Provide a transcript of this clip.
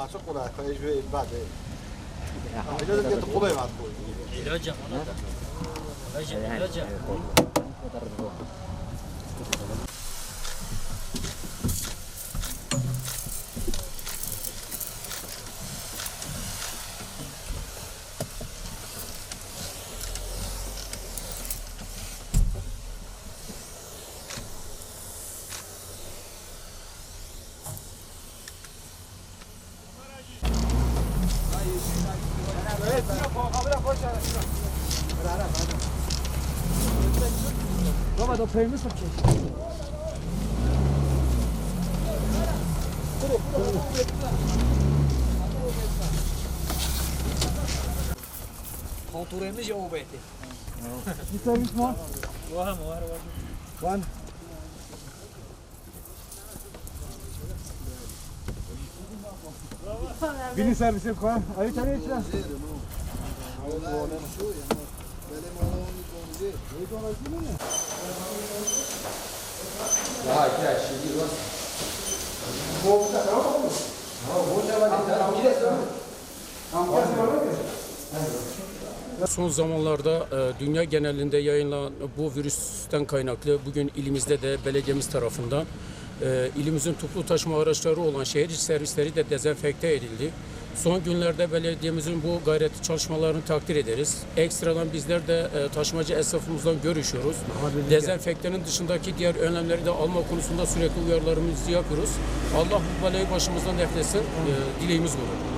ما تقول إيش بعد اجازه ديال القضية مع خويا العجم العجم العجم İlacım, ilacım. Baba do pejmy sobie Kontrolümüz yok belki. Bir servis mi? Var mı? Var var. One. Bini servisi koy. Ayı Son zamanlarda e, dünya genelinde yayınlanan bu virüsten kaynaklı bugün ilimizde de belediyemiz tarafından e, ilimizin toplu taşıma araçları olan şehir servisleri de dezenfekte edildi. Son günlerde belediyemizin bu gayreti çalışmalarını takdir ederiz. Ekstradan bizler de e, taşımacı esnafımızdan görüşüyoruz. Dezenfektanın dışındaki diğer önlemleri de alma konusunda sürekli uyarılarımızı yapıyoruz. Allah bu belayı başımızdan defletsin. E, dileğimiz bu.